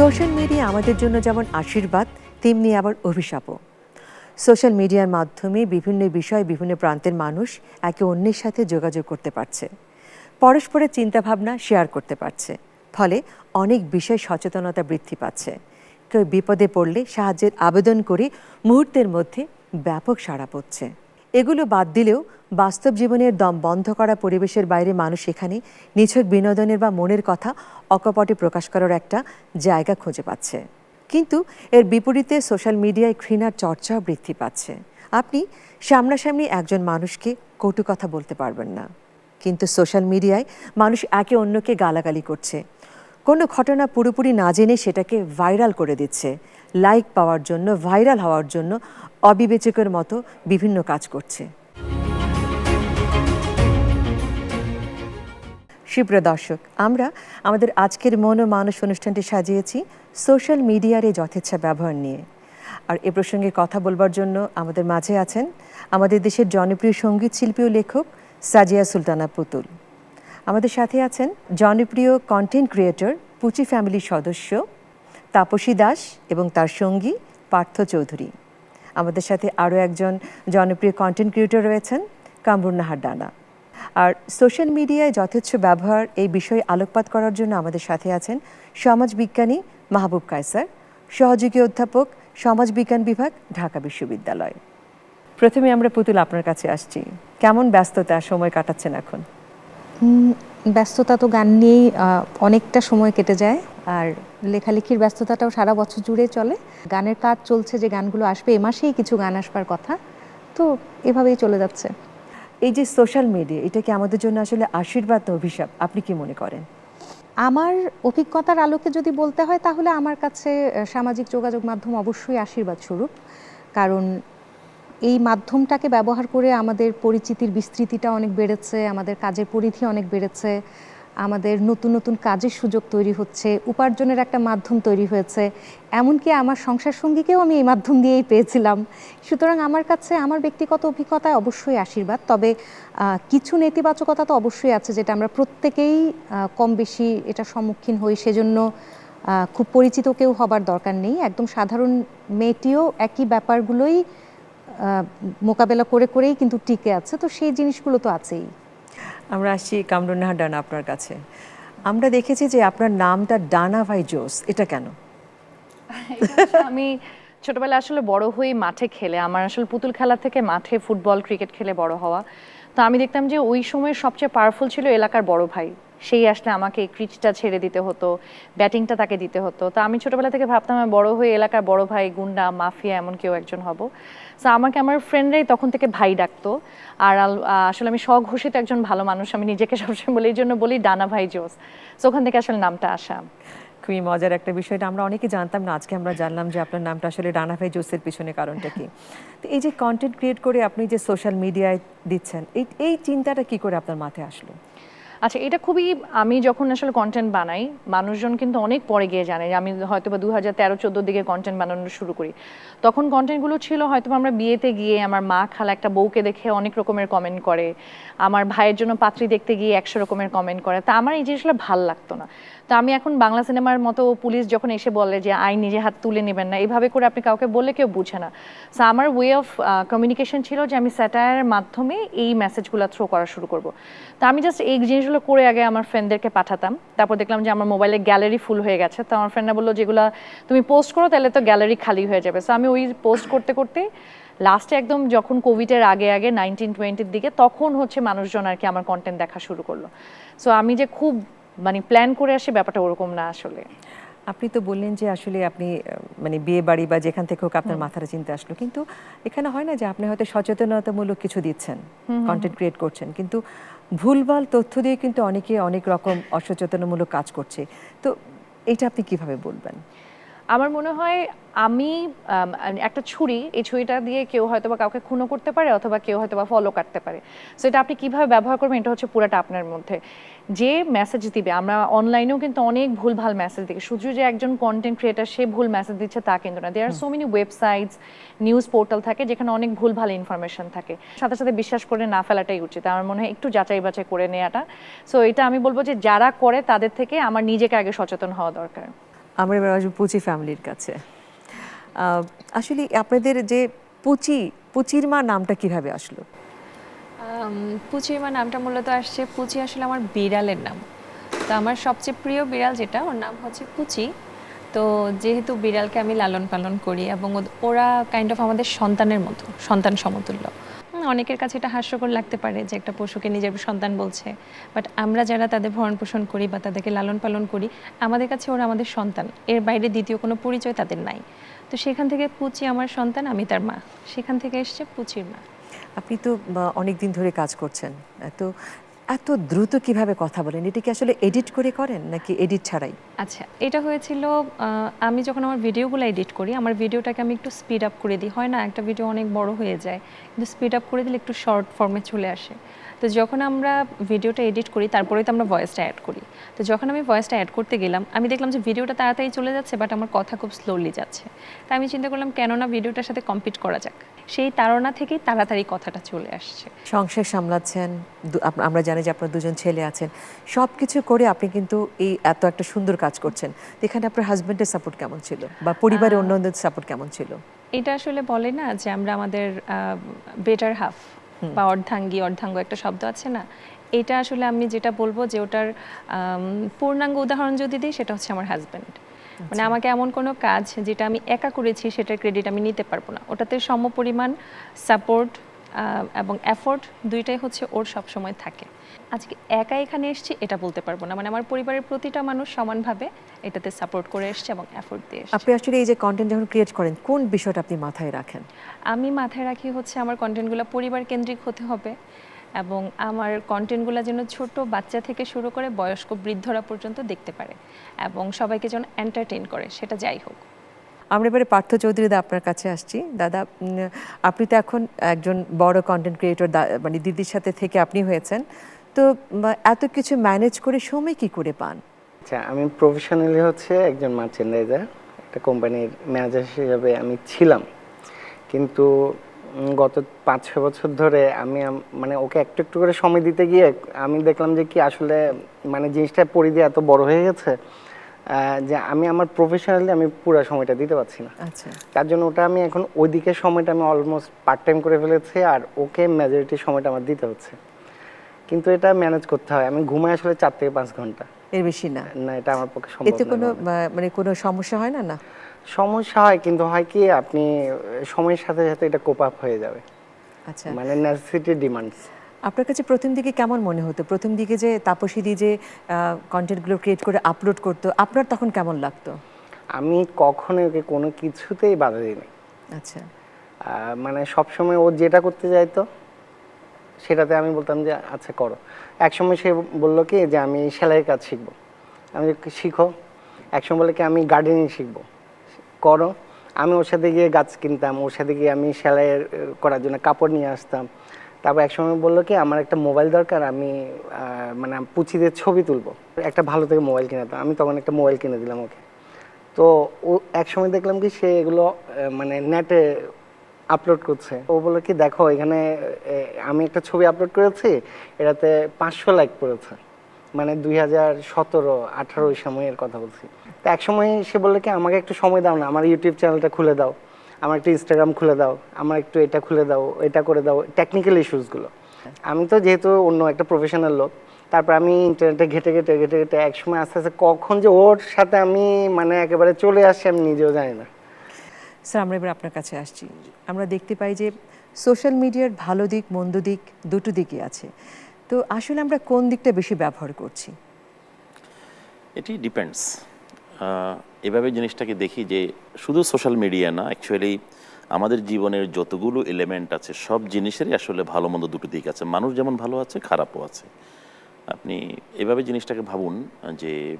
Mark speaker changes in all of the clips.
Speaker 1: Social media আমাদের জন্য যেমন আশীর্বাদ, তেমনি আবার অভিশাপও। সোশ্যাল মিডিয়ার মাধ্যমে বিভিন্ন বিষয় বিভিন্ন প্রান্তের মানুষ একে অন্যের সাথে যোগাযোগ করতে পারছে। পরস্পরের চিন্তাভাবনা শেয়ার করতে পারছে। ফলে অনেক বিষয় সচেতনতা বৃদ্ধি পাচ্ছে। কেউ বিপদে পড়লে সাহায্যের আবেদন করে মুহূর্তের মধ্যে ব্যাপক সাড়া পড়ছে এগুলো বাদ দিলেও বাস্তব জীবনের দম বন্ধ করা পরিবেশের বাইরে মানুষ এখানে নিছক বিনোদনের বা মনের কথা অকপটে প্রকাশ করার একটা জায়গা খুঁজে পাচ্ছে। কিন্তু এর বিপরীতে সোশ্যাল মিডিয়ায় ঘৃণার চর্চাও বৃদ্ধি পাচ্ছে। আপনি সামনাসামনি একজন মানুষকে কটু কথা বলতে পারবেন না। কিন্তু সোশ্যাল মিডিয়ায় মানুষ একে অন্যকে গালাগালি করছে। কোনো ঘটনা পুরোপুরি না জেনে সেটাকে ভাইরাল করে দিচ্ছে। লাইক পাওয়ার জন্য, ভাইরাল হওয়ার জন্য অবিবেচকের মতো বিভিন্ন কাজ করছে। সুপ্রিয় দর্শক, আমরা আমাদের আজকের মন ও মানুষ অনুষ্ঠানটি সাজিয়েছি সোশ্যাল মিডিয়ার এই যথেচ্ছা ব্যবহার নিয়ে। আর এ প্রসঙ্গে কথা বলবার জন্য আমাদের মাঝে আছেন আমাদের দেশের জনপ্রিয় সংগীত শিল্পী ও লেখক সাজিয়া সুলতানা পুতুল। আমাদের সাথে আছেন জনপ্রিয় কন্টেন্ট ক্রিয়েটর পুচি ফ্যামিলির সদস্য তাপসী দাস এবং তার সঙ্গী পার্থ চৌধুরী। আমাদের সাথে আরও একজন জনপ্রিয় কন্টেন্ট ক্রিয়েটর রয়েছেন, কামরুন নাহার ডানা। আর সোশ্যাল মিডিয়ায় যথেচ্ছ ব্যবহার এই বিষয়ে আলোকপাত করার জন্য আমাদের সাথে আছেন সমাজবিজ্ঞানী মাহবুব কায়সার, সহযোগী অধ্যাপক সমাজবিজ্ঞান বিভাগ, ঢাকা বিশ্ববিদ্যালয়। প্রথমে আমরা পুতুল আপনার কাছে আসছি। কেমন ব্যস্ততা, সময় কাটাচ্ছেন এখন?
Speaker 2: ব্যস্ততা তো গান নিয়েই অনেকটা সময় কেটে যায়। আর লেখালেখির ব্যস্ততাটাও সারা বছর জুড়ে চলে। গানের কাজ চলছে যে গানগুলো আসবে এ মাসেই কিছু গান আসবার কথা। তো এভাবেই চলে যাচ্ছে।
Speaker 1: এই যে সোশ্যাল মিডিয়া এটা কি আমাদের জন্য আসলে আশীর্বাদ না অভিশাপ? আপনি কি মনে করেন?
Speaker 2: আমার অভিজ্ঞতার আলোকে যদি বলতে হয় তাহলে আমার কাছে সামাজিক যোগাযোগ মাধ্যম অবশ্যই আশীর্বাদ স্বরূপ কারণ এই মাধ্যমটাকে ব্যবহার করে আমাদের পরিচিতির বিস্তৃতিটা অনেক বেড়েছে, আমাদের কাজের পরিধি অনেক বেড়েছে, আমাদের নতুন নতুন কাজের সুযোগ তৈরি হচ্ছে, উপার্জনের একটা মাধ্যম তৈরি হয়েছে। এমনকি আমার সংসার সঙ্গীকেও আমি এই মাধ্যম দিয়েই পেয়েছিলাম। সুতরাং আমার কাছে আমার ব্যক্তিগত অভিজ্ঞতায় অবশ্যই আশীর্বাদ, তবে কিছু নেতিবাচকতা তো অবশ্যই আছে যেটা আমরা প্রত্যেকেই কম বেশি এটা সম্মুখীন হই, সেজন্য খুব পরিচিত কেউ হবার দরকার নেই। একদম সাধারণ মেয়েটিও একই ব্যাপারগুলোই মোকাবেলা করে করেই কিন্তু টিকে আছে তো সেই জিনিসগুলো তো আছেই।
Speaker 1: আমরা আসছি কামরুন নাহার ডানা আপনার কাছে। আমরা দেখেছি যে আপনার নামটা ডানা ভাই জোস এটা কেন?
Speaker 3: আমি ছোটবেলায় আসলে বড় হয়ে মাঠে খেলে আমার আসলে পুতুল খেলা থেকে মাঠে ফুটবল ক্রিকেট খেলে বড় হওয়া। তো আমি দেখতাম যে ওই সময় সবচেয়ে পাওয়ারফুল ছিল এলাকার বড় ভাই। সেই আসলে আমাকে ক্রিচটা ছেড়ে দিতে হতো, ব্যাটিংটা তাকে দিতে হতো। তো আমি ছোটবেলা থেকে ভাবতাম আমি বড় হয়ে এলাকার বড় ভাই, গুন্ডা, মাফিয়া, এমন কেউ একজন হব। তো আমাকে আমার ফ্রেন্ডরাই তখন থেকে ভাই ডাকতো। আর আসলে আমি স্বঘোষিত একজন ভালো মানুষ, আমি নিজেকে সবসময় বলি, এই জন্য বলি ডানা ভাই জোস। তো ওখান থেকে আসলে নামটা আসা।
Speaker 1: খুবই মজার একটা বিষয়টা, আমরা অনেকে জানতাম না, আজকে আমরা জানলাম যে আপনার নামটা আসলে ডানা ভাই জোসের পিছনে কারণটা কি। তো এই যে কন্টেন্ট ক্রিয়েট করে আপনি যে সোশ্যাল মিডিয়ায় দিচ্ছেন, এই এই চিন্তাটা কি করে আপনার মাথায় আসলো?
Speaker 3: আচ্ছা এটা খুবই, আমি যখন আসলে কন্টেন্ট বানাই, মানুষজন কিন্তু অনেক পরে গিয়ে জানে যে আমি হয়তো বা দু হাজার তেরো, চোদ্দোর দিকে কন্টেন্ট বানানো শুরু করি। তখন কন্টেন্টগুলো ছিল হয়তো আমরা বিয়েতে গিয়ে আমার মা খালা একটা বউকে দেখে অনেক রকমের কমেন্ট করে, আমার ভাইয়ের জন্য পাত্রী দেখতে গিয়ে একশো রকমের কমেন্ট করে। তা আমার এই জিনিসগুলো ভালো লাগতো না। তো আমি এখন বাংলা সিনেমার মতো পুলিশ যখন এসে বলে যে আইন নিজে হাত তুলে নেবেন না এইভাবে করে আপনি কাউকে বললে কেউ বুঝে না। সো আমার ওয়ে অফ কমিউনিকেশন ছিল যে আমি স্যাটায়ারের মাধ্যমে এই মেসেজগুলো থ্রো করা শুরু করব। তো আমি জাস্ট এই জিনিসগুলো করে আগে আমার ফ্রেন্ডদেরকে পাঠাতাম। তারপর দেখলাম যে আমার মোবাইলে গ্যালারি ফুল হয়ে গেছে। তো আমার ফ্রেন্ডরা বলল, যেগুলো তুমি পোস্ট করো, তাহলে তো গ্যালারি খালি হয়ে যাবে। সো আমি ওই পোস্ট করতে করতে লাস্টে একদম যখন কোভিডের আগে আগে নাইনটিন টোয়েন্টির দিকে, তখন হচ্ছে মানুষজন আর কি আমার কন্টেন্ট দেখা শুরু করল। সো আমি যে খুব মানে প্ল্যান করে আসে ব্যাপারটা ওরকম না আসলে।
Speaker 1: আপনি তো বললেন যে আসলে আপনি মানে বিয়ে বাড়ি বা যেখান থেকে হোক আপনার মাথাটা চিন্তা আসলো। কিন্তু এখানে হয় না যে আপনি হয়তো সচেতনতামূলক কিছু দিচ্ছেন কন্টেন্ট ক্রিয়েট করছেন। কিন্তু ভুলভাল তথ্য দিয়ে কিন্তু অনেকে অনেক রকম অসচেতনমূলক কাজ করছে। তো এটা আপনি কীভাবে বলবেন?
Speaker 3: আমার মনে হয় আমি একটা ছুরি, এই ছুরিটা দিয়ে কেউ হয়তো বা কাউকে খুনও করতে পারে অথবা কেউ হয়তো বা ফলো কাটতে পারে। সো এটা আপনি কীভাবে ব্যবহার করবেন এটা হচ্ছে পুরাটা আপনার মধ্যে। যে মেসেজ দিবে, আমরা অনলাইনেও কিন্তু অনেক ভুলভাল মেসেজ দিই শুধু যে একজন কন্টেন্ট ক্রিয়েটার সে ভুল মেসেজ দিচ্ছে তা কিন্তু না। There so many websites news portal থাকে যেখানে অনেক ভুলভাল ইনফরমেশন থাকে। সাথে সাথে বিশ্বাস করে না ফেলাটাই উচিত। আমার মনে হয় একটু যাচাই বাছাই করে নেওয়াটা সো এটা আমি বলব যে যারা করে তাদের থেকে আমার নিজেকে আগে সচেতন হওয়া দরকার।
Speaker 1: আমরা এবার আসব পুচি ফ্যামিলির কাছে। আসলে আপনাদের যে পুচি, পুচির মা নামটা কীভাবে আসলো?
Speaker 4: পুচির মা নামটা মূলত আসছে, পুচি আসলে আমার বিড়ালের নাম। তো আমার সবচেয়ে প্রিয় বিড়াল যেটা, ওর নাম হচ্ছে পুচি। তো যেহেতু বিড়ালকে আমি লালন পালন করি এবং ওরা কাইন্ড অফ আমাদের সন্তানের মতো, সন্তান সমতুল্য। অনেকের কাছে এটা হাস্যকর লাগতে পারে যে একটা পশুকে নিজের সন্তান বলছে। বাট আমরা যারা তাদের ভরণ পোষণ করি বা তাদেরকে লালন পালন করি, আমাদের কাছে ওরা আমাদের সন্তান। এর বাইরে দ্বিতীয় কোনো পরিচয় তাদের নাই। তো সেখান থেকে পুচি আমার সন্তান, আমি তার মা। সেখান থেকে এসছে পুচির মা।
Speaker 1: আপনি তো অনেক দিন ধরে কাজ করছেন। এত এত দ্রুত কীভাবে কথা বলেন? এটা কি আসলে এডিট করে করেন নাকি এডিট ছাড়াই?
Speaker 4: আচ্ছা এটা হয়েছিল আমি যখন আমার ভিডিওগুলো এডিট করি, আমার ভিডিওটাকে আমি একটু স্পিড আপ করে দিই। হয় না, একটা ভিডিও অনেক বড় হয়ে যায়, কিন্তু স্পিড আপ করে দিলে একটু শর্ট ফর্মে চলে আসে। তো যখন আমরা ভিডিওটা এডিট করি তারপরে তো আমরা ভয়েসটা অ্যাড করি। তো যখন আমি ভয়েসটা অ্যাড করতে গেলাম আমি দেখলাম যে ভিডিওটা তাড়াতাড়ি চলে যাচ্ছে বাট আমার কথা খুব স্লোলি যাচ্ছে। তাই আমি চিন্তা করলাম কেননা ভিডিওটার সাথে কম্পিট করা যাক। সেই তাড়না থেকেই তাড়াতাড়ি কথাটা চলে আসছে।
Speaker 1: সংসার সামলাচ্ছেন আমরা জানি যে আপনার দুজন ছেলে আছেন। সব কিছু করে আপনি কিন্তু এই এত একটা সুন্দর কাজ করছেন। এখানে আপনার হাজব্যান্ডের সাপোর্ট কেমন ছিল? বা পরিবারের অন্যদের সাপোর্ট কেমন ছিল?
Speaker 4: এটা আসলে বলে না যে আমরা আমাদের বেটার হাফ বা অর্ধাঙ্গী অর্ধাঙ্গ একটা শব্দ আছে না? এটা আসলে আমি যেটা বলব যে ওটার পূর্ণাঙ্গ উদাহরণ যদি দিই সেটা হচ্ছে আমার হাজব্যান্ড মানে আমাকে এমন কোনো কাজ যেটা আমি একা করেছি সেটার ক্রেডিট আমি নিতে পারব না। ওটাতে সমপরিমাণ সাপোর্ট এবং এফোর্ট দুইটাই হচ্ছে ওর সব সময় থাকে। আজকে একা এখানে এসেছি এটা বলতে পারব না। মানে আমার পরিবারের প্রতিটা মানুষ সমানভাবে এটাতে সাপোর্ট করে এসছে এবং এফোর্ট দিয়ে
Speaker 1: আপনি আসলে এই যে কন্টেন্ট যখন ক্রিয়েট করেন কোন বিষয়টা আপনি মাথায় রাখেন?
Speaker 4: আমি মাথায় রাখি হচ্ছে আমার কন্টেন্টগুলো পরিবার কেন্দ্রিক হতে হবে এবং আমার কন্টেন্টগুলো যেন ছোট বাচ্চা থেকে শুরু করে বয়স্ক বৃদ্ধরা পর্যন্ত দেখতে পারে এবং সবাইকে যেন এন্টারটেইন করে সেটা যাই হোক।
Speaker 1: আমরা এবারে পার্থ চৌধুরী দা আপনার কাছে আসছি। দাদা আপনি তো এখন একজন বড় কন্টেন্ট ক্রিয়েটর মানে দিদির সাথে থেকে আপনি হয়েছেন। তো এত কিছু ম্যানেজ করে সময় কি করে পান?
Speaker 5: আচ্ছা আমি প্রফেশনালি হচ্ছে একজন মার্চেন্ডাইজার একটা কোম্পানির ম্যানেজার হিসেবে আমি ছিলাম। কিন্তু গত পাঁচ ছ বছর ধরে আমি মানে ওকে একটু একটু করে সময় দিতে গিয়ে আমি দেখলাম যে কি আসলে মানে জিনিসটা পরিধি এত বড় হয়ে গেছে। যে আমি আমার প্রফেশনালি আমি পুরো সময়টা দিতে পারছি না।
Speaker 1: আচ্ছা।
Speaker 5: তার জন্য ওটা আমি এখন ওইদিকে সময়টা আমি অলমোস্ট পার্ট টাইম করে ফেলেছি আর ওকে মেজরিটি সময়টা আমার দিতে হচ্ছে। কিন্তু এটা ম্যানেজ করতে হয়। আমি ঘুমাই আসলে চার থেকে পাঁচ ঘণ্টা।
Speaker 1: এর বেশি না।
Speaker 5: না এটা আমার পক্ষে সম্ভব
Speaker 1: এতে কোনো মানে কোনো সমস্যা হয় না না?
Speaker 5: সমস্যা হয় কিন্তু হয় কি আপনি সময়ের সাথে সাথে এটা কোপ আপ হয়ে যাবে।
Speaker 1: আচ্ছা।
Speaker 5: মানে নেসেসিটি ডিমান্ডস
Speaker 1: আপনার কাছে প্রথম দিকে কেমন মনে হতো? প্রথম দিকে যে তাপসী দি যে কন্টেন্টগুলো ক্রিয়েট করে আপলোড করতো আপনার তখন কেমন লাগতো?
Speaker 5: আমি কখনো ওকে কোনো কিছুতেই বাধা দিইনি।
Speaker 1: আচ্ছা।
Speaker 5: মানে সবসময় ও যেটা করতে চাইতো সেটাতে আমি বলতাম যে আচ্ছা করো। একসময় সে বলল কি যে আমি সেলাইয়ের কাজ শিখব। আমি শিখো। একসময় বলে কি আমি গার্ডেনিং শিখব। করো। আমি ওর সাথে গিয়ে গাছ কিনতাম ওর সাথে গিয়ে আমি সেলাইয়ের করার জন্য কাপড় নিয়ে আসতাম। তারপর একসময় বলল কি, আমার একটা মোবাইল দরকার, আমি মানে পুচিদের ছবি তুলবো। একটা ভালো থেকে মোবাইল কিনে আমি তখন একটা মোবাইল কিনে দিলাম ওকে। তো ও একসময় দেখলাম কি, সে এগুলো মানে নেটে আপলোড করছে। ও বলল কি, দেখো, এখানে আমি একটা ছবি আপলোড করেছি, এটাতে পাঁচশো লাইক পড়েছে। মানে দুই হাজার সতেরো, আঠারো সময়ের কথা বলছি। তো এক সময় সে বলল কি, আমাকে একটু সময় দাও না, আমার ইউটিউব চ্যানেলটা খুলে দাও। আমার একটু ইনস্টাগ্রাম খুলে দাও আমার একটু এটা খুলে দাও এটা করে দাও টেকনিক্যাল ইস্যুসগুলো আমি তো যেহেতু অন্য একটা প্রফেশনাল লোক তারপর আমি ইন্টারনেটে ঘেটে ঘেটে ঘেটে ঘেটে একসময় আস্তে আস্তে কখন যে ওর সাথে আমি মানে একেবারে চলে আসছি আমি নিজেও জানি না।
Speaker 1: স্যার আমরা এবার আপনার কাছে আসছি। আমরা দেখতে পাই যে সোশ্যাল মিডিয়ার ভালো দিক মন্দ দিক দুটো দিকই আছে। তো আসলে আমরা কোন দিকটা বেশি ব্যবহার করছি?
Speaker 6: এটি ডিপেন্ডস এভাবে জিনিসটাকে দেখি যে শুধু সোশ্যাল মিডিয়া না অ্যাকচুয়ালি আমাদের জীবনের যতগুলো এলিমেন্ট আছে, সব জিনিসেরই আসলে ভালো মন্দ দুটো দিক আছে। মানুষ যেমন ভালো আছে, খারাপও আছে। আপনি এভাবে জিনিসটাকে ভাবুন যে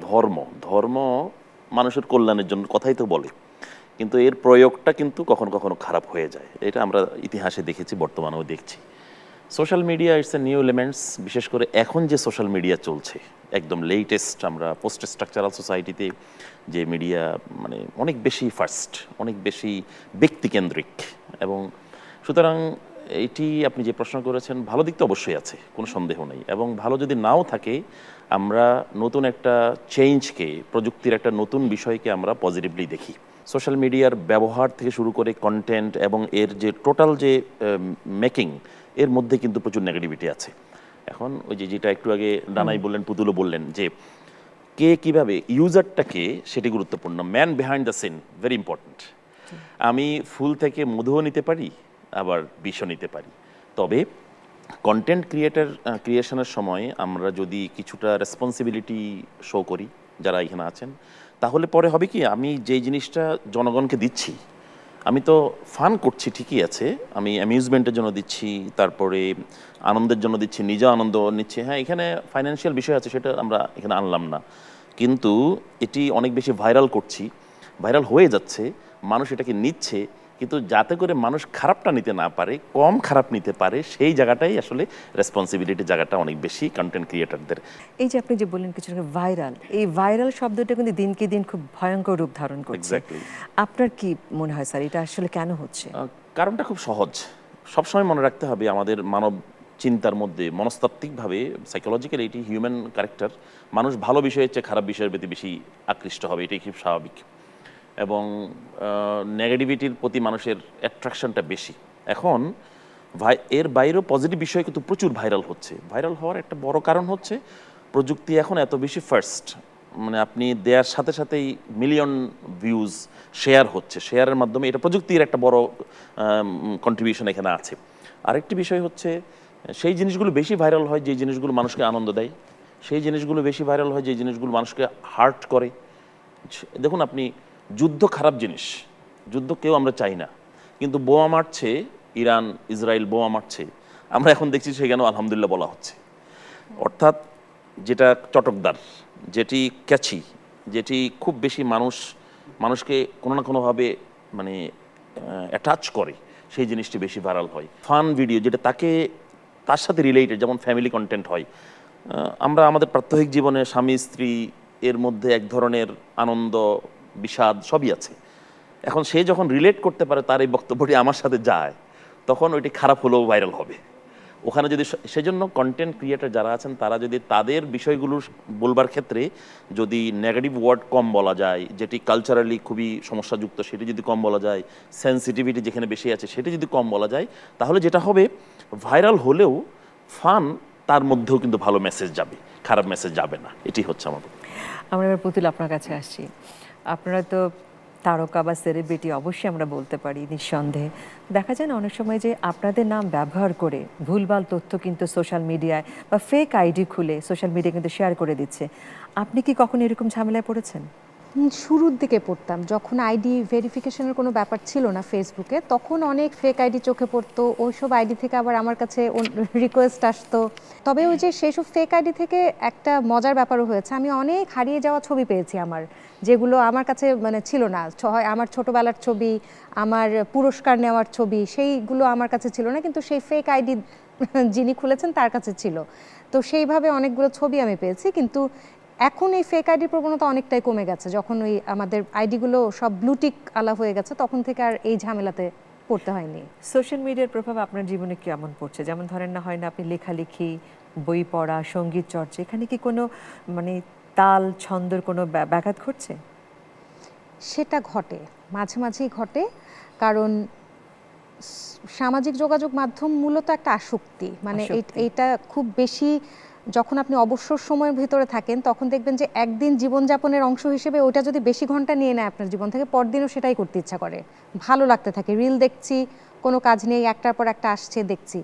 Speaker 6: ধর্ম ধর্ম মানুষের কল্যাণের জন্য কথাই তো বলে। কিন্তু এর প্রয়োগটা কিন্তু কখনো কখনো খারাপ হয়ে যায়। এটা আমরা ইতিহাসে দেখেছি, বর্তমানেও দেখছি। Social media it's a new elements বিশেষ করে এখন যে সোশ্যাল মিডিয়া চলছে, একদম লেটেস্ট আমরা পোস্ট স্ট্রাকচারাল সোসাইটিতে যে মিডিয়া মানে অনেক বেশি ফার্স্ট অনেক বেশি ব্যক্তিকেন্দ্রিক এবং সুতরাং এটি আপনি যে প্রশ্ন করেছেন, ভালো দিক তো অবশ্যই আছে, কোনো সন্দেহ নেই এবং ভালো যদি নাও থাকে, আমরা নতুন একটা চেঞ্জকে প্রযুক্তির একটা নতুন বিষয়কে আমরা পজিটিভলি দেখি। সোশ্যাল মিডিয়ার ব্যবহার থেকে শুরু করে কন্টেন্ট এবং এর যে টোটাল যে মেকিং এর মধ্যে কিন্তু প্রচুর নেগেটিভিটি আছে। এখন ওই যে যেটা একটু আগে ডানাই বললেন পুতুলও বললেন যে কে কীভাবে ইউজারটাকে সেটি গুরুত্বপূর্ণ man behind the scene very important আমি ফুল থেকে মধুও নিতে পারি আবার বিষও নিতে পারি। তবে কন্টেন্ট ক্রিয়েটার ক্রিয়েশনের সময় আমরা যদি কিছুটা রেসপন্সিবিলিটি শো করি যারা এখানে আছেন তাহলে পরে হবে কি আমি যেই জিনিসটা জনগণকে দিচ্ছি আমি তো ফান করছি, ঠিকই আছে। আমি অ্যামিউজমেন্টের জন্য দিচ্ছি, তারপরে আনন্দের জন্য দিচ্ছি, নিজে আনন্দ নিচ্ছি। হ্যাঁ এখানে ফাইন্যান্সিয়াল বিষয় আছে, সেটা আমরা এখানে আনলাম না। কিন্তু এটি অনেক বেশি ভাইরাল করছি। ভাইরাল হয়ে যাচ্ছে, মানুষ এটাকে নিচ্ছে। কিন্তু যাতে করে মানুষ খারাপটা নিতে না পারে কম খারাপ নিতে পারে সেই জায়গাটাই আসলে রেসপন্সিবিলিটি জায়গাটা অনেক বেশি কন্টেন্ট ক্রিয়েটারদের
Speaker 1: এই যে আপনি যে বললেন কিছু ভাইরাল এই ভাইরাল শব্দটা কিন্তু দিনকে দিন খুব ভয়ঙ্কর রূপ ধারণ করছে। আপনার কি মনে হয় স্যার এটা আসলে কেন হচ্ছে?
Speaker 6: কারণটা খুব সহজ। সবসময় মনে রাখতে হবে আমাদের মানব চিন্তার মধ্যে মনস্তাত্ত্বিকভাবে সাইকোলজিক্যাল এটি হিউম্যান ক্যারেক্টার মানুষ ভালো বিষয়ের চেয়ে খারাপ বিষয়ের প্রতি বেশি আকৃষ্ট হবে এটাই খুব স্বাভাবিক। এবং নেগেটিভিটির প্রতি মানুষের অ্যাট্রাকশনটা বেশি। এখন, ভাই, এর বাইরেও পজিটিভ বিষয় কিন্তু প্রচুর ভাইরাল হচ্ছে। ভাইরাল হওয়ার একটা বড় কারণ হচ্ছে, প্রযুক্তি এখন এত বেশি ফার্স্ট মানে আপনি দেওয়ার সাথে সাথেই মিলিয়ন ভিউজ শেয়ার হচ্ছে। শেয়ারের মাধ্যমে এটা প্রযুক্তির একটা বড় কন্ট্রিবিউশন এখানে আছে। আরেকটি বিষয় হচ্ছে, সেই জিনিসগুলো বেশি ভাইরাল হয় যে জিনিসগুলো মানুষকে আনন্দ দেয়। সেই জিনিসগুলো বেশি ভাইরাল হয় যে জিনিসগুলো মানুষকে হার্ট করে। দেখুন আপনি যুদ্ধ খারাপ জিনিস। যুদ্ধ কেউ আমরা চাই না। কিন্তু বোমা মারছে ইরান, ইসরায়েল বোমা মারছে। আমরা এখন দেখছি সেখানেও আলহামদুলিল্লাহ বলা হচ্ছে। অর্থাৎ যেটা চটকদার, যেটি ক্যাচি, যেটি খুব বেশি মানুষ, মানুষকে কোনো না কোনোভাবে মানে অ্যাটাচ করে, সেই জিনিসটি বেশি ভাইরাল হয়। ফান ভিডিও যেটা তাকে, তার সাথে রিলেটেড যেমন ফ্যামিলি কন্টেন্ট হয়। আমরা আমাদের প্রাত্যহিক জীবনে স্বামী, স্ত্রী, এর মধ্যে এক ধরনের আনন্দ বিষাদ সবই আছে। এখন সে যখন রিলেট করতে পারে তার এই বক্তব্যটি আমার সাথে যায়, তখন ওইটি খারাপ হলেও ভাইরাল হবে। ওখানে যদি সেজন্য কন্টেন্ট ক্রিয়েটার যারা আছেন, তারা যদি তাদের বিষয়গুলো বলবার ক্ষেত্রে যদি নেগেটিভ ওয়ার্ড কম বলা যায়, যেটি কালচারালি খুবই সমস্যাযুক্ত, সেটি যদি কম বলা যায় সেন্সিটিভিটি যেখানে বেশি আছে, সেটি যদি কম বলা যায়, তাহলে যেটা হবে ভাইরাল হলেও ফান তার মধ্যেও কিন্তু ভালো মেসেজ যাবে, খারাপ মেসেজ যাবে না। এটি হচ্ছে আমাদের
Speaker 1: আমরা এবার পুতুল আপনার কাছে আসছি। আপনারা তো তারকা বা সেলিব্রিটি অবশ্যই আমরা বলতে পারি নিঃসন্দেহে। দেখা যায় না অনেক সময় যে আপনাদের নাম ব্যবহার করে ভুলভাল তথ্য কিন্তু সোশ্যাল মিডিয়ায় বা ফেক আইডি খুলে সোশ্যাল মিডিয়া কিন্তু শেয়ার করে দিচ্ছে। আপনি কি কখনো এরকম ঝামেলায় পড়েছেন?
Speaker 2: শুরুর দিকে পড়তাম। যখন আইডি ভেরিফিকেশনের কোনো ব্যাপার ছিল না ফেসবুকে তখন অনেক ফেক আইডি চোখে পড়তো। ওইসব আইডি থেকে আবার আমার কাছে রিকোয়েস্ট আসতো। তবে ওই যে সেসব ফেক আইডি থেকে একটা মজার ব্যাপারও হয়েছে। আমি অনেক হারিয়ে যাওয়া ছবি পেয়েছি আমার, যেগুলো আমার কাছে মানে ছিল না। হয় আমার ছোটবেলার ছবি, আমার পুরস্কার নেওয়ার ছবি, সেইগুলো আমার কাছে ছিল না। কিন্তু সেই ফেক আইডি যিনি খুলেছেন তার কাছে ছিল। তো সেইভাবে অনেকগুলো ছবি আমি পেয়েছি। কিন্তু এখন এই ফেক আইডির প্রবণতা অনেকটাই কমে গেছে। যখন ওই আমাদের আইডিগুলো সব ব্লুটিক আলা হয়ে গেছে তখন থেকে আর এই ঝামেলাতে পড়তে হয়নি।
Speaker 1: সোশ্যাল মিডিয়ার প্রভাব আপনার জীবনে কেমন পড়ছে? যেমন ধরেন না হয় না আপনি লেখালেখি বই পড়া সংগীত চর্চা এখানে কি কোনো মানে তাল ছন্দর কোনো ব্যা- ব্যাঘাত ঘটছে?
Speaker 2: সেটা ঘটে মাঝে মাঝেই ঘটে। কারণ সামাজিক যোগাযোগ মাধ্যম মূলত একটা আসক্তি। মানে। এইটা খুব বেশি যখন আপনি অবসর সময়ের ভিতরে থাকেন, তখন দেখবেন যে একদিন জীবনযাপনের অংশ হিসেবে ওটা যদি বেশি ঘণ্টা নিয়ে নেয় আপনার জীবন থেকে, পরদিনও সেটাই করতে ইচ্ছা করে। ভালো লাগতে থাকে। রিল দেখছি, কোনো কাজ নেই, একটার পর একটা আসছে, দেখছি।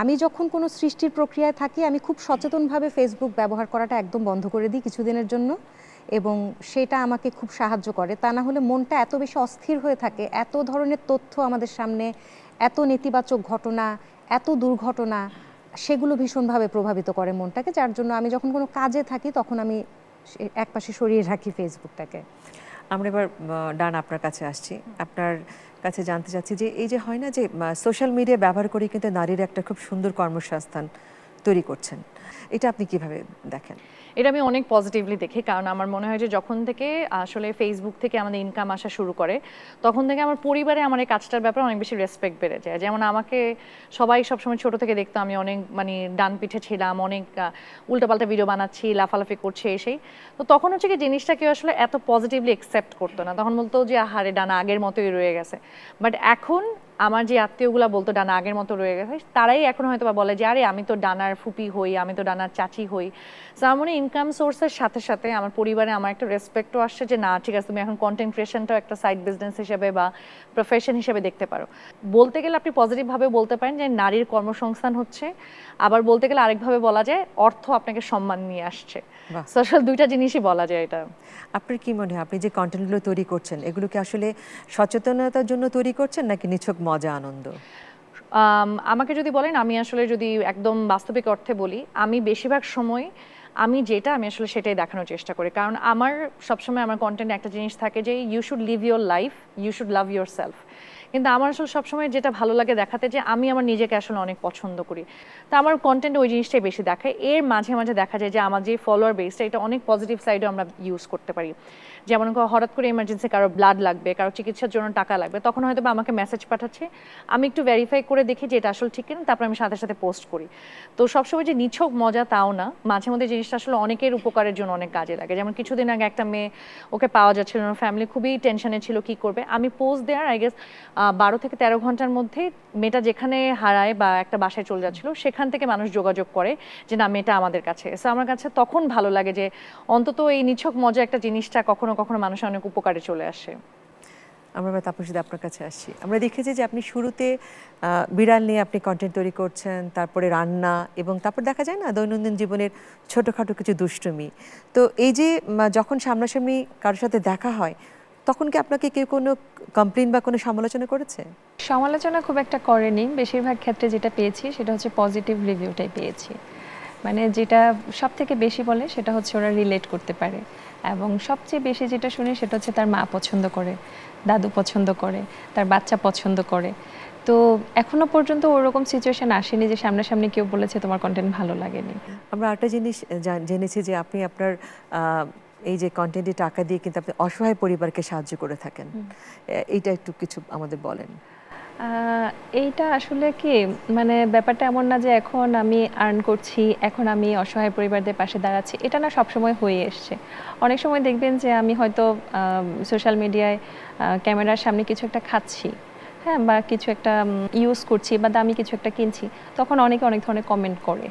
Speaker 2: আমি যখন কোনো সৃষ্টির প্রক্রিয়ায় থাকি, আমি খুব সচেতনভাবে ফেসবুক ব্যবহার করাটা একদম বন্ধ করে দিই কিছুদিনের জন্য এবং সেটা আমাকে খুব সাহায্য করে। তা না হলে মনটা এত বেশি অস্থির হয়ে থাকে, এত ধরনের তথ্য আমাদের সামনে, এত নেতিবাচক ঘটনা, এত দুর্ঘটনা সেগুলো ভীষণভাবে প্রভাবিত করে মনটাকে, যার জন্য আমি যখন কোনো কাজে থাকি তখন আমি একপাশে সরিয়ে রাখি ফেসবুকটাকে।
Speaker 1: আমরা এবার ডান আপনার কাছে আসছি। আপনার কাছে জানতে চাচ্ছি যে এই যে হয় না যে সোশ্যাল মিডিয়া ব্যবহার করে কিন্তু নারীর একটা খুব সুন্দর কর্মসংস্থান তৈরি করছেন। এটা আপনি কীভাবে দেখেন?
Speaker 3: এটা আমি অনেক পজিটিভলি দেখি, কারণ আমার মনে হয় যে যখন থেকে, আসলে ফেসবুক থেকে আমাদের ইনকাম আসা শুরু করে, তখন থেকে আমার পরিবারে আমার এই কাজটার ব্যাপারে অনেক বেশি রেসপেক্ট বেড়ে যায়। যেমন আমাকে সবাই সবসময় ছোট থেকে দেখতো, আমি অনেক মানে ডান পিঠে ছিলাম, অনেক উল্টাপাল্টা ভিডিও বানাচ্ছি, লাফালাফি করছে, এসেই। তো তখন হচ্ছে কি জিনিসটা কেউ আসলে এত পজিটিভলি একসেপ্ট করতো না। তখন বলতো যে, আহারে, ডানা আগের মতোই রয়ে গেছে। বাট এখন আমার যে আত্মীয়গুলা বলতো ডানা আগের মতো রয়ে গেছে তারাই এখন হয়তো বা বলে যে আরে আমি তো ডানার ফুপি হই আমি তো ডানার চাচি হই। তো আমার মনে ইনকাম সোর্সের সাথে সাথে আমার পরিবারে আমার একটা রেসপেক্টও আসছে যে না ঠিক আছে তুমি এখন কন্টেন্ট ক্রিয়েশনটাও একটা সাইড বিজনেস হিসেবে বা প্রফেশন হিসেবে দেখতে পারো। বলতে গেলে আপনি পজিটিভভাবে বলতে পারেন যে নারীর কর্মসংস্থান হচ্ছে। আবার বলতে গেলে আরেকভাবে বলা যায় অর্থ আপনাকে সম্মান নিয়ে আসছে। সোশ্যাল দুইটা জিনিসই বলা যায় এটা।
Speaker 1: আপনার কি মনে হয়? আপনি যে কন্টেন্টগুলো তৈরি করছেন এগুলো কি আসলে সচেতনতার জন্য তৈরি করছেন নাকি নিছক মজা, আনন্দ?
Speaker 3: আমাকে যদি বলেন, আমি আসলে যদি একদম বাস্তবিক অর্থে বলি, আমি বেশিরভাগ সময় আমি যেটা, আমি আসলে সেটাই দেখানোর চেষ্টা করি। কারণ আমার সবসময় আমার কন্টেন্ট একটা জিনিস থাকে যে you should live your life you should love yourself কিন্তু আমার আসলে সবসময় যেটা ভালো লাগে দেখাতে, যে আমি আমার নিজেকে আসলে অনেক পছন্দ করি। তা আমার কন্টেন্ট ওই জিনিসটাই বেশি দেখায়। এর মাঝে মাঝে দেখা যায় যে, আমার যে ফলোয়ার বেসটা এটা অনেক পজিটিভ সাইডও আমরা ইউজ করতে পারি। যেমন হঠাৎ করে ইমার্জেন্সি কারও ব্লাড লাগবে, কারও চিকিৎসার জন্য টাকা লাগবে, তখন হয়তো বা আমাকে মেসেজ পাঠাচ্ছে। আমি একটু ভেরিফাই করে দেখি যে এটা আসলে ঠিক কিনা, তারপর আমি সাথে সাথে পোস্ট করি। তো সবসময় যে নিছক মজা তাও না, মাঝে মধ্যে জিনিসটা আসলে অনেকের উপকারের জন্য অনেক কাজে লাগে। যেমন কিছুদিন আগে একটা মেয়ে ওকে পাওয়া যাচ্ছিল না ফ্যামিলি খুবই টেনশনে ছিল কি করবে। আমি পোস্ট দেওয়ার আই গেস বারো থেকে তেরো ঘণ্টার মধ্যে মেয়েটা যেখানে হারায় বা একটা বাসায় চলে যাচ্ছিল, সেখান থেকে মানুষ যোগাযোগ করে যে, না, মেয়েটা আমাদের কাছে। সো আমার কাছে তখন ভালো লাগে যে, অন্তত এই নিছক মজা একটা জিনিসটা কখনো কখনো মানুষের অনেক উপকারে চলে আসে।
Speaker 1: আমরা এবার তাপস যদি আপনার কাছে আসি। আমরা দেখেছি যে আপনি শুরুতে বিড়াল নিয়ে আপনি কন্টেন্ট তৈরি করছেন তারপরে রান্না এবং তারপর দেখা যায় না দৈনন্দিন জীবনের ছোটোখাটো কিছু দুষ্টুমি। তো এই যে যখন সামনাসামনি কারোর সাথে দেখা হয় তখন কি আপনাকে কেউ কোনো কমপ্লেন বা কোনো সমালোচনা করেছে?
Speaker 4: সমালোচনা খুব একটা করেনি। বেশিরভাগ ক্ষেত্রে যেটা পেয়েছি সেটা হচ্ছে পজিটিভ রিভিউটাই পেয়েছি। মানে যেটা সব থেকে বেশি বলে সেটা হচ্ছে ওরা রিলেট করতে পারে। এবং সবচেয়ে বেশি যেটা শুনি সেটা হচ্ছে তার মা পছন্দ করে দাদু পছন্দ করে তার বাচ্চা পছন্দ করে। তো এখনও পর্যন্ত ওরকম সিচুয়েশন আসেনি যে সামনাসামনি কেউ বলেছে তোমার কন্টেন্ট ভালো লাগেনি।
Speaker 1: আমরা একটা জিনিস জেনেছি যে আপনি আপনার এই যে কন্টেন্টে টাকা দিয়ে কিন্তু আপনি অসহায় পরিবারকে সাহায্য করে থাকেন। এইটা একটু কিছু আমাদের বলেন।
Speaker 4: এইটা আসলে কি মানে ব্যাপারটা এমন না যে এখন আমি আর্ন করছি, এখন আমি অসহায় পরিবারদের পাশে দাঁড়াচ্ছি, এটা না সবসময় হয়ে এসছে। অনেক সময় দেখবেন যে আমি হয়তো সোশ্যাল মিডিয়ায় ক্যামেরার সামনে কিছু একটা খাচ্ছি। হ্যাঁ বা কিছু একটা ইউজ করছি বা দামি কিছু একটা কিনছি, তখন অনেকে অনেক ধরনের কমেন্ট করে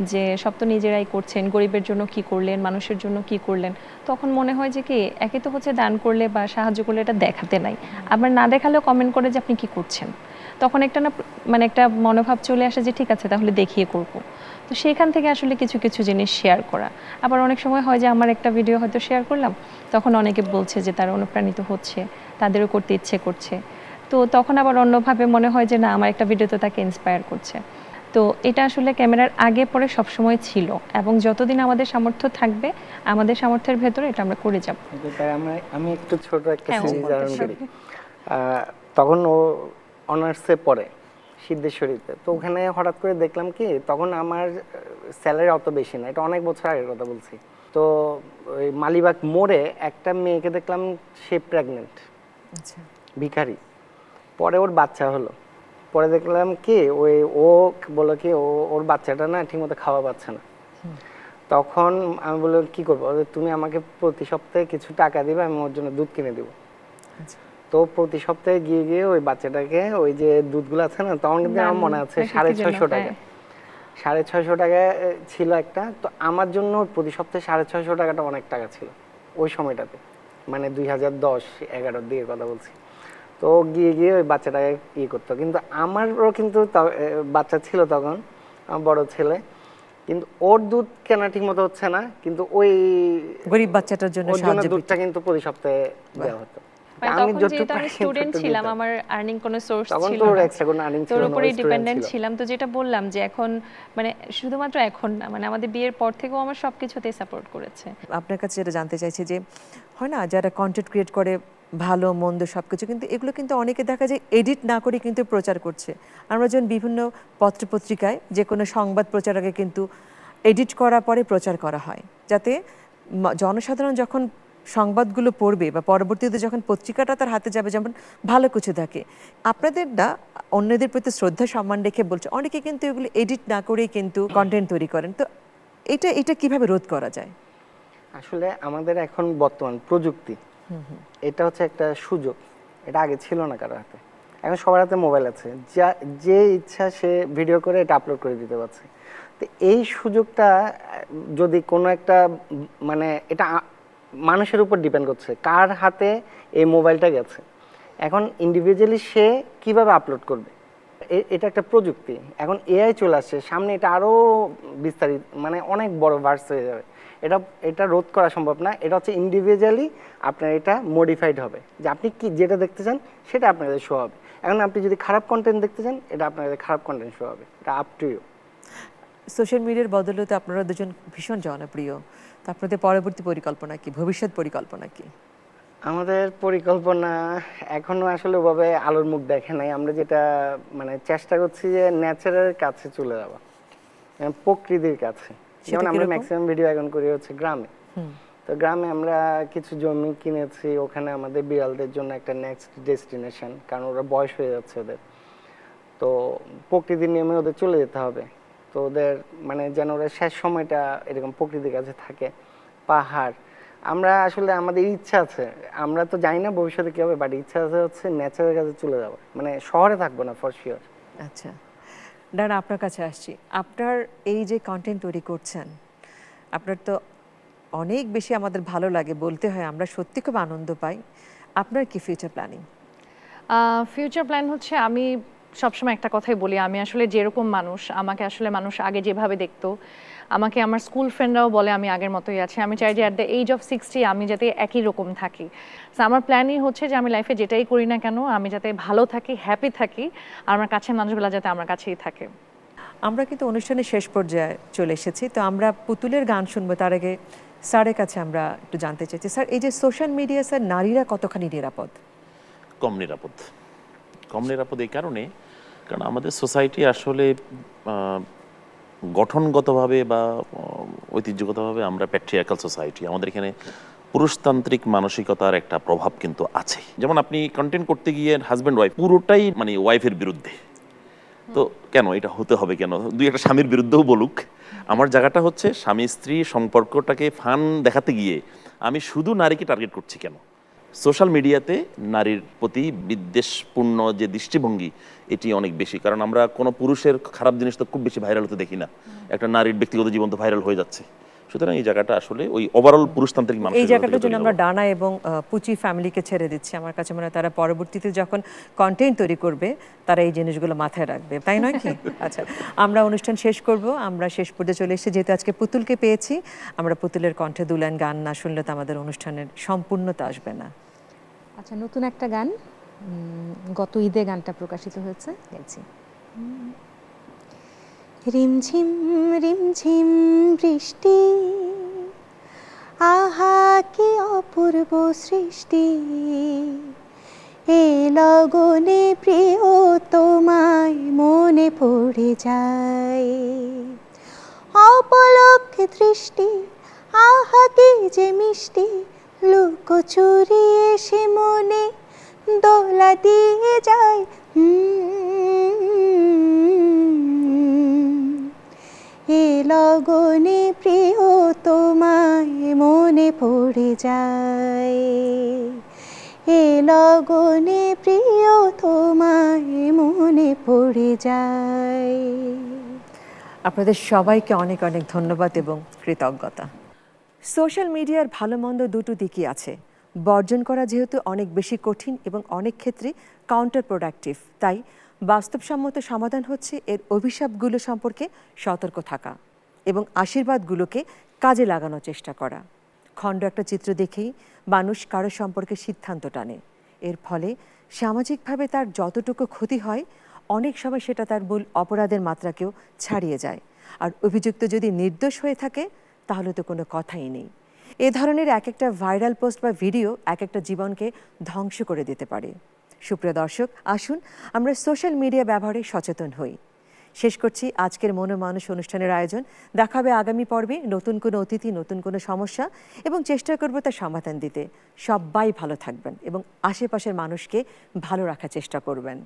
Speaker 4: যে, সব তো নিজেরাই করছেন, গরিবের জন্য কি করলেন, মানুষের জন্য কি করলেন? তখন মনে হয় যে কি, একে তো হচ্ছে দান করলে বা সাহায্য করলে এটা দেখাতে নাই। আবার না দেখালেও কমেন্ট করে যে আপনি কি করছেন? তখন একটা না মানে একটা মনোভাব চলে আসে যে, ঠিক আছে, তাহলে দেখিয়ে করব। তো সেখান থেকে আসলে কিছু কিছু জিনিস শেয়ার করা। আবার অনেক সময় হয় যে, আমার একটা ভিডিও হয়তো শেয়ার করলাম। তখন অনেকে বলছে যে, তারা অনুপ্রাণিত হচ্ছে, তাদেরও করতে ইচ্ছে করছে। তো তখন আবার অন্যভাবে মনে হয় যে না আমার একটা ভিডিও তো তাকে ইন্সপায়ার করছে। তো এটা আসলে ক্যামেরার আগে পরে সবসময় ছিল এবং যতদিন আমাদের সামর্থ্য থাকবে আমাদের সামর্থ্যের ভেতরে এটা আমরা করে যাব।
Speaker 5: তাই আমরা আমি একটু ছোট একটা
Speaker 4: হ্যাঁ,
Speaker 5: করি। তখন ও অনার্সে পড়ে সিদ্ধেশ্বরীতে। তো ওখানে হঠাৎ করে দেখলাম কি তখন আমার স্যালারি অত বেশি না এটা অনেক বছর আগের কথা বলছি। তো ওই মালিবাগ মোড়ে একটা মেয়েকে দেখলাম সে প্রেগনেন্ট
Speaker 1: আচ্ছা।
Speaker 5: ভিখারি। পরে ওর বাচ্চা হলো। পরে দেখলাম কি ওই ও বলল কি ও ওর বাচ্চাটা না ঠিকমতো খাওয়া পাচ্ছে না। তখন আমি বললাম কি করব? তুমি আমাকে প্রতি সপ্তাহে কিছু টাকা দিবে আমি ওর জন্য দুধ কিনে দেবো।
Speaker 1: আচ্ছা।
Speaker 5: তো প্রতি সপ্তাহে গিয়ে গিয়ে ওই বাচ্চাটাকে ওই যে দুধগুলো আছে না তখন কিন্তু আমার মনে আছে সাড়ে ছয়শো টাকা।
Speaker 4: হ্যাঁ।
Speaker 5: সাড়ে ছয়শো টাকা ছিল একটা। তো আমার জন্য প্রতি সপ্তাহে সাড়ে ছয়শো টাকাটা অনেক টাকা ছিল। ওই সময়টাতে। মানে দুই হাজার দশ এগারোর দিকে কথা বলছি। তো গিয়ে গিয়ে ওই বাচ্চাটাকে ইয়ে করতো। কিন্তু আমারও কিন্তু বাচ্চা ছিল তখন আমার বড় ছেলে। কিন্তু ওর দুধ কেনা ঠিক মতো হচ্ছে না কিন্তু ওই
Speaker 1: গরিব বাচ্চাটার জন্য
Speaker 5: ওর জন্য
Speaker 1: সাহায্য
Speaker 5: দুধটা কিন্তু প্রতি সপ্তাহে দেওয়া হতো।
Speaker 4: মানে
Speaker 5: আমি
Speaker 4: আমি স্টুডেন্ট ছিলাম আমার আর্নিং কোনো সোর্স ছিল তোর
Speaker 5: ও
Speaker 4: ডিপেন্ডেন্ট ছিলাম। তো যেটা বললাম যে এখন মানে শুধুমাত্র এখন না মানে আমাদের বিয়ের পর থেকেও আমার সবকিছুতেই সাপোর্ট করেছে।
Speaker 1: আপনার কাছে যেটা জানতে চাইছি যে হয় না যারা কন্টেন্ট ক্রিয়েট করে ভালো, মন্দ সব কিছু কিন্তু এগুলো কিন্তু অনেকে দেখা যায় এডিট না করে কিন্তু প্রচার করছে। আমরা যেমন বিভিন্ন পত্রপত্রিকায় যে কোনো সংবাদ প্রচার আগে কিন্তু এডিট করার পরে প্রচার করা হয়। যাতে জনসাধারণ যখন সংবাদগুলো পড়বে বা পরবর্তীতে যখন পত্রিকাটা তার হাতে যাবে, যেমন ভালো কিছু থাকে। আপনাদের না অন্যদের প্রতি শ্রদ্ধা, সম্মান রেখে বলছে, অনেকে কিন্তু এগুলো এডিট না করেই কিন্তু কন্টেন্ট তৈরি করেন। তো এটা এটা কীভাবে রোধ করা যায়?
Speaker 5: আসলে আমাদের এখন বর্তমান প্রযুক্তি। এটা হচ্ছে একটা সুযোগ। এটা আগে ছিল না কারোর হাতে। এখন সবার হাতে মোবাইল আছে। যা, যে ইচ্ছা সে ভিডিও করে এটা আপলোড করে দিতে পারছে। তো এই সুযোগটা, যদি কোনো একটা মানে এটা মানুষের উপর ডিপেন্ড করছে, কার হাতে এই মোবাইলটা গেছে? এখন ইন্ডিভিজুয়ালি সে কীভাবে আপলোড করবে? এটা একটা প্রযুক্তি। এখন এআই চলে আসছে, সামনে এটা আরও বিস্তারিত মানে অনেক বড় ভার্স হয়ে যাবে। এটা এটা রোধ করা সম্ভব না। এটা হচ্ছে ইন্ডিভিজুয়ালি আপনার এটা মডিফাইড হবে। যে আপনি কি যেটা দেখতে চান সেটা আপনাদের শো হবে। এখন আপনি যদি খারাপ কন্টেন্ট দেখতে চান এটা আপনাদের খারাপ কন্টেন্ট শো হবে। এটা আপ টু ইউ
Speaker 1: সোশ্যাল মিডিয়ার বদলে তো আপনারা দুজন ভীষণ জনপ্রিয়। তো আপনাদের পরবর্তী পরিকল্পনা কি? ভবিষ্যৎ পরিকল্পনা কি?
Speaker 5: আমাদের পরিকল্পনা এখনও আসলে ওভাবে আলোর মুখ দেখে নাই। আমরা যেটা মানে চেষ্টা করছি যে ন্যাচারের কাছে চলে যাওয়া। প্রকৃতির কাছে। যেমন আমরা ম্যাক্সিমাম ভিডিও এখন করি হচ্ছে গ্রামে। তো গ্রামে আমরা কিছু জমি কিনেছি ওখানে আমাদের বিড়ালদের জন্য একটা নেক্সট ডেস্টিনেশন কারণ ওরা বয়স হয়ে যাচ্ছে ওদের। তো প্রকৃতির নিয়মে ওদের চলে যেতে হবে। তো ওদের মানে যেন ওরা শেষ সময়টা এরকম প্রকৃতির কাছে থাকে। পাহাড় আমরা আসলে আমাদের ইচ্ছা আছে। আমরা তো জানি না ভবিষ্যতে কি হবে বাট ইচ্ছা আছে হচ্ছে নেচারের কাছে চলে যাওয়া মানে শহরে থাকব না ফর শিওর
Speaker 1: আচ্ছা। ডান আপনার কাছে আসছি। আপনার এই যে কন্টেন্ট তৈরি করছেন, আপনার তো অনেক বেশি আমাদের ভালো লাগে বলতে হয়, আমরা সত্যি খুব আনন্দ পাই। আপনার কি ফিউচার প্ল্যানিং
Speaker 3: ফিউচার প্ল্যান হচ্ছে, আমি সবসময় একটা কথাই বলি, আমি আসলে যেরকম মানুষ, আমাকে আসলে মানুষ আগে যেভাবে দেখতো আমাকে আমার স্কুল ফ্রেন্ডরাও বলে আমি আগের মতোই আছি। আমি চাই যে at the age of sixty আমি যাতে একই রকম থাকি। So আমার প্ল্যানই হচ্ছে যে আমি লাইফে যেটাই করি না কেন আমি যাতে ভালো থাকি হ্যাপি থাকি আর আমার কাছের মানুষগুলো যাতে আমার কাছেই থাকে।
Speaker 1: আমরা কিন্তু অনুষ্ঠানের শেষ পর্যায়ে চলে এসেছি। তো আমরা পুতুলের গান শুনব তার আগে স্যারের কাছে আমরা একটু জানতে চাইছি। স্যার এই যে সোশ্যাল মিডিয়া স্যার নারীরা কতখানি নিরাপদ?
Speaker 6: কম নিরাপদ। কম নিরাপদ এই কারণে কারণ আমাদের সোসাইটি আসলে গঠনগতভাবে বা ঐতিহ্যগতভাবে আমরা প্যাট্রিয়াকাল সোসাইটি আমাদের এখানে পুরুষতান্ত্রিক মানসিকতার একটা প্রভাব কিন্তু আছে। যেমন আপনি কন্টেন্ট করতে গিয়ে হাজব্যান্ড ওয়াইফ পুরোটাই মানে ওয়াইফের বিরুদ্ধে। তো কেন এটা হতে হবে কেন? দুই একটা স্বামীর বিরুদ্ধেও বলুক। আমার জায়গাটা হচ্ছে স্বামী স্ত্রী সম্পর্কটাকে ফান দেখাতে গিয়ে আমি শুধু নারীকে টার্গেট করছি কেন? সোশ্যাল মিডিয়াতে নারীর প্রতি বিদ্বেষপূর্ণ যে দৃষ্টিভঙ্গি, এটি অনেক বেশি। কারণ আমরা কোনো পুরুষের খারাপ জিনিস তো খুব বেশি ভাইরাল হতে দেখি না। একটা নারীর ব্যক্তিগত জীবন তো ভাইরাল হয়ে যাচ্ছে। সুতরাং এই জায়গাটা আসলে ওই ওভারঅল পুরুষতান্ত্রিক মানুষ
Speaker 1: এই জায়গাটার জন্য আমরা ডানা এবং পুচি ফ্যামিলিকে ছেড়ে দিচ্ছি। আমার কাছে মনে হয় তারা পরবর্তীতে যখন কন্টেন্ট তৈরি করবে তারা এই জিনিসগুলো মাথায় রাখবে। তাই নয় কি? আচ্ছা আমরা অনুষ্ঠান শেষ করব। আমরা শেষ পর্যায়ে চলে এসেছি। যেহেতু আজকে পুতুলকে পেয়েছি আমরা পুতুলের কণ্ঠে দুলান গান না শুনলে তো আমাদের অনুষ্ঠানের সম্পূর্ণতা আসবে না।
Speaker 2: আচ্ছা নতুন একটা গান গত ঈদে গানটা প্রকাশিত হয়েছে। গাইছি রিমঝিম রিমঝিম বৃষ্টি। আহা, কি অপূর্ব সৃষ্টি। এ লগনে প্রিয়, তোমায় মনে পড়ে যায়। অপলক্ষে দৃষ্টি, আহা, কি যে মিষ্টি। লুকোচুরি এসে মনে দোলা দিয়ে যায়। এ লগনে প্রিয়, তোমায় মনে পড়ে যায়। এ লগনে প্রিয়, তোমায় মনে পড়ে যায়।
Speaker 1: আপনাদের সবাইকে অনেক অনেক ধন্যবাদ এবং কৃতজ্ঞতা। সোশ্যাল মিডিয়ার ভালো মন্দ দুটো দিকই আছে। বর্জন করা যেহেতু অনেক বেশি কঠিন এবং অনেক ক্ষেত্রে কাউন্টার প্রোডাক্টিভ তাই বাস্তবসম্মত সমাধান হচ্ছে এর অভিশাপগুলো সম্পর্কে সতর্ক থাকা এবং আশীর্বাদগুলোকে কাজে লাগানোর চেষ্টা করা। খণ্ড একটা চিত্র দেখেই মানুষ কারও সম্পর্কে সিদ্ধান্ত টানে। এর ফলে সামাজিকভাবে তার যতটুকু ক্ষতি হয়, অনেক সময় সেটা তার মূল অপরাধের মাত্রাকেও ছাড়িয়ে যায়। আর অভিযুক্ত যদি নির্দোষ হয়ে থাকে, তাহলে তো কোনো কথাই নেই। এ ধরনের এক একটা ভাইরাল পোস্ট বা ভিডিও এক একটা জীবনকে ধ্বংস করে দিতে পারে। সুপ্রিয় দর্শক, আসুন আমরা সোশ্যাল মিডিয়া ব্যবহারে সচেতন হই। শেষ করছি আজকের মনো মানুষ অনুষ্ঠানের আয়োজন। দেখাবে আগামী পর্বে নতুন কোনো অতিথি, নতুন কোনো সমস্যা এবং চেষ্টা করব তার সমাধান দিতে। সবাই ভালো থাকবেন এবং আশেপাশের মানুষকে ভালো রাখার চেষ্টা করবেন।